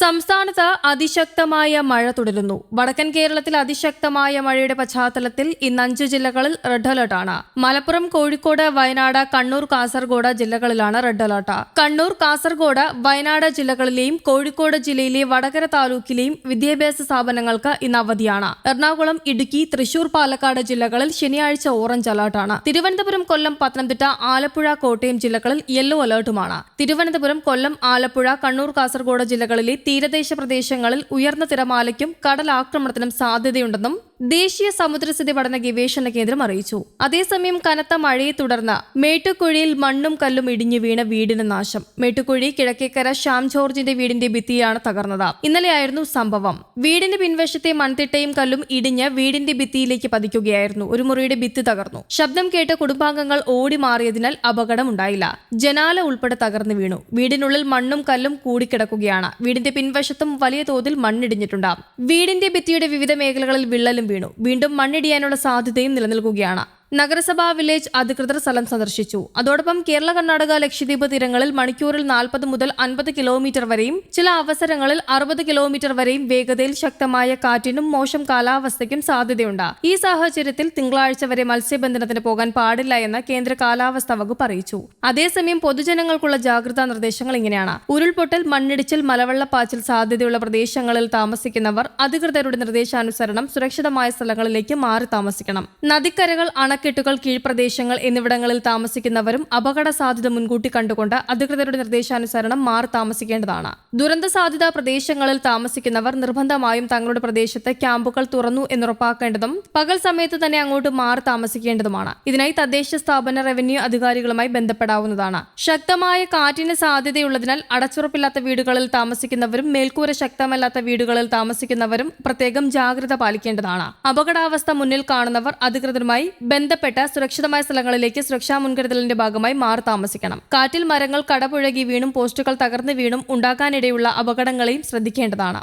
സംസ്ഥാനത്ത് അതിശക്തമായ മഴ തുടരുന്നു. വടക്കൻ കേരളത്തിൽ അതിശക്തമായ മഴയുടെ പശ്ചാത്തലത്തിൽ ഇന്ന് അഞ്ച് ജില്ലകളിൽ റെഡ് അലർട്ടാണ് മലപ്പുറം കോഴിക്കോട് വയനാട് കണ്ണൂർ കാസർഗോഡ് ജില്ലകളിലാണ് റെഡ് അലർട്ട് കണ്ണൂർ കാസർഗോഡ് വയനാട് ജില്ലകളിലെയും കോഴിക്കോട് ജില്ലയിലെ വടകര താലൂക്കിലെയും വിദ്യാഭ്യാസ സ്ഥാപനങ്ങൾക്ക് ഇന്ന് അവധിയാണ്. എറണാകുളം ഇടുക്കി തൃശൂർ പാലക്കാട് ജില്ലകളിൽ ശനിയാഴ്ച ഓറഞ്ച് അലർട്ടാണ് തിരുവനന്തപുരം കൊല്ലം പത്തനംതിട്ട ആലപ്പുഴ കോട്ടയം ജില്ലകളിൽ യെല്ലോ അലർട്ടുമാണ് തിരുവനന്തപുരം കൊല്ലം ആലപ്പുഴ കണ്ണൂർ കാസർഗോഡ് ജില്ലകളിലെ തീരദേശ പ്രദേശങ്ങളിൽ ഉയർന്ന തിരമാലയ്ക്കും കടലാക്രമണത്തിനും സാധ്യതയുണ്ടെന്നും ദേശീയ സമുദ്രസ്ഥിതി പഠന ഗവേഷണ കേന്ദ്രം അറിയിച്ചു. അതേസമയം കനത്ത മഴയെ തുടർന്ന് മേട്ടുക്കുഴിയിൽ മണ്ണും കല്ലും ഇടിഞ്ഞു വീണ വീടിന് നാശം. മേട്ടുക്കുഴി കിഴക്കേക്കര ശ്യാം ജോർജിന്റെ വീടിന്റെ ഭിത്തിയാണ് തകർന്നത്. ഇന്നലെയായിരുന്നു സംഭവം. വീടിന്റെ പിൻവശത്തെ മൺതിട്ടയും കല്ലും ഇടിഞ്ഞ് വീടിന്റെ ഭിത്തിയിലേക്ക് പതിക്കുകയായിരുന്നു. ഒരു മുറിയുടെ ഭിത്തി തകർന്നു. ശബ്ദം കേട്ട് കുടുംബാംഗങ്ങൾ ഓടി മാറിയതിനാൽ അപകടമുണ്ടായില്ല. ജനാല ഉൾപ്പെടെ തകർന്നു വീണു. വീടിനുള്ളിൽ മണ്ണും കല്ലും കൂടിക്കിടക്കുകയാണ്. വീടിന്റെ പിൻവശത്തും വലിയ തോതിൽ മണ്ണിടിഞ്ഞിട്ടുണ്ട്. വീടിന്റെ ഭിത്തിയുടെ വിവിധ മേഖലകളിൽ വിള്ളലും വീണു. വീണ്ടും മണ്ണിടിയാനുള്ള സാധ്യതയും നിലനിൽക്കുകയാണ്. നഗരസഭാ വില്ലേജ് അധികൃതർ സ്ഥലം സന്ദർശിച്ചു. അതോടൊപ്പം കേരള കർണാടക ലക്ഷദ്വീപ് തീരങ്ങളിൽ മണിക്കൂറിൽ നാൽപ്പത് മുതൽ അൻപത് കിലോമീറ്റർ വരെയും ചില അവസരങ്ങളിൽ അറുപത് കിലോമീറ്റർ വരെയും വേഗതയിൽ ശക്തമായ കാറ്റിനും മോശം കാലാവസ്ഥയ്ക്കും സാധ്യതയുണ്ട്. ഈ സാഹചര്യത്തിൽ തിങ്കളാഴ്ച വരെ മത്സ്യബന്ധനത്തിന് പോകാൻ പാടില്ല എന്ന് കേന്ദ്ര കാലാവസ്ഥാ വകുപ്പ് അറിയിച്ചു. അതേസമയം പൊതുജനങ്ങൾക്കുള്ള ജാഗ്രതാ നിർദ്ദേശങ്ങൾ ഇങ്ങനെയാണ്. ഉരുൾപൊട്ടൽ മണ്ണിടിച്ചിൽ മലവെള്ളപ്പാച്ചിൽ സാധ്യതയുള്ള പ്രദേശങ്ങളിൽ താമസിക്കുന്നവർ അധികൃതരുടെ നിർദ്ദേശാനുസരണം സുരക്ഷിതമായ സ്ഥലങ്ങളിലേക്ക് മാറി താമസിക്കണം. നദിക്കരകൾ അണക്കെട്ടുകൾ കീഴ്പ്രദേശങ്ങൾ എന്നിവിടങ്ങളിൽ താമസിക്കുന്നവരും അപകട സാധ്യത മുൻകൂട്ടി കണ്ടുകൊണ്ട് അധികൃതരുടെ നിർദ്ദേശാനുസരണം മാറി താമസിക്കേണ്ടതാണ്. ദുരന്ത സാധ്യത പ്രദേശങ്ങളിൽ താമസിക്കുന്നവർ നിർബന്ധമായും തങ്ങളുടെ പ്രദേശത്ത് ക്യാമ്പുകൾ തുറന്നു എന്നുറപ്പാക്കേണ്ടതും പകൽ സമയത്ത് തന്നെ അങ്ങോട്ട് മാറി താമസിക്കേണ്ടതുമാണ്. ഇതിനായി തദ്ദേശ സ്ഥാപന റവന്യൂ അധികാരികളുമായി ബന്ധപ്പെടാവുന്നതാണ്. ശക്തമായ കാറ്റിന് സാധ്യതയുള്ളതിനാൽ അടച്ചുറപ്പില്ലാത്ത വീടുകളിൽ താമസിക്കുന്നവരും മേൽക്കൂര ശക്തമല്ലാത്ത വീടുകളിൽ താമസിക്കുന്നവരും പ്രത്യേകം ജാഗ്രത പാലിക്കേണ്ടതാണ്. അപകടാവസ്ഥ മുന്നിൽ കാണുന്നവർ അധികൃതരുമായി ബന്ധപ്പെട്ട സുരക്ഷിതമായ സ്ഥലങ്ങളിലേക്ക് സുരക്ഷാ മുൻകരുതലിന്റെ ഭാഗമായി മാറി താമസിക്കണം. കാറ്റിൽ മരങ്ങൾ കടപുഴകി വീണും പോസ്റ്റുകൾ തകർന്നു വീണും ഉണ്ടാക്കാനിടയുള്ള അപകടങ്ങളെയും ശ്രദ്ധിക്കേണ്ടതാണ്.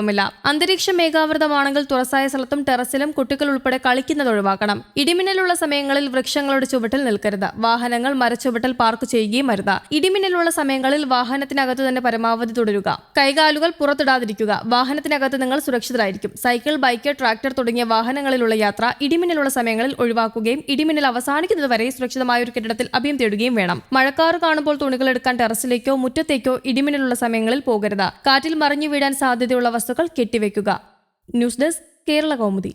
കുഴപ്പമില്ല. അന്തരീക്ഷ മേഘാവൃതമാണെങ്കിൽ തുറസായ സ്ഥലത്തും ടെറസിലും കുട്ടികൾ ഉൾപ്പെടെ കളിക്കുന്നത് ഒഴിവാക്കണം. ഇടിമിന്നലുള്ള സമയങ്ങളിൽ വൃക്ഷങ്ങളുടെ ചുവട്ടിൽ നിൽക്കരുത്. വാഹനങ്ങൾ മരച്ചുവട്ടിൽ പാർക്ക് ചെയ്യുകയും അരുത്. ഇടിമിന്നലുള്ള സമയങ്ങളിൽ വാഹനത്തിനകത്ത് തന്നെ പരമാവധി തുടരുക. കൈകാലുകൾ പുറത്തിടാതിരിക്കുക. വാഹനത്തിനകത്ത് നിങ്ങൾ സുരക്ഷിതരായിരിക്കും. സൈക്കിൾ ബൈക്ക് ട്രാക്ടർ തുടങ്ങിയ വാഹനങ്ങളിലുള്ള യാത്ര ഇടിമിന്നലുള്ള സമയങ്ങളിൽ ഒഴിവാക്കുകയും ഇടിമിന്നൽ അവസാനിക്കുന്നതുവരെ സുരക്ഷിതമായ ഒരു കെട്ടിടത്തിൽ അഭയം തേടുകയും വേണം. മഴക്കാറ് കാണുമ്പോൾ തുണികൾ എടുക്കാൻ ടെറസിലേക്കോ മുറ്റത്തേക്കോ ഇടിമിന്നലുള്ള സമയങ്ങളിൽ പോകരുത്. കാറ്റിൽ മറിഞ്ഞു വീഴാൻ സാധ്യതയുള്ള വസ്തുക്കൾ കെട്ടിവെക്കുക. News desk Kerala Kaumudi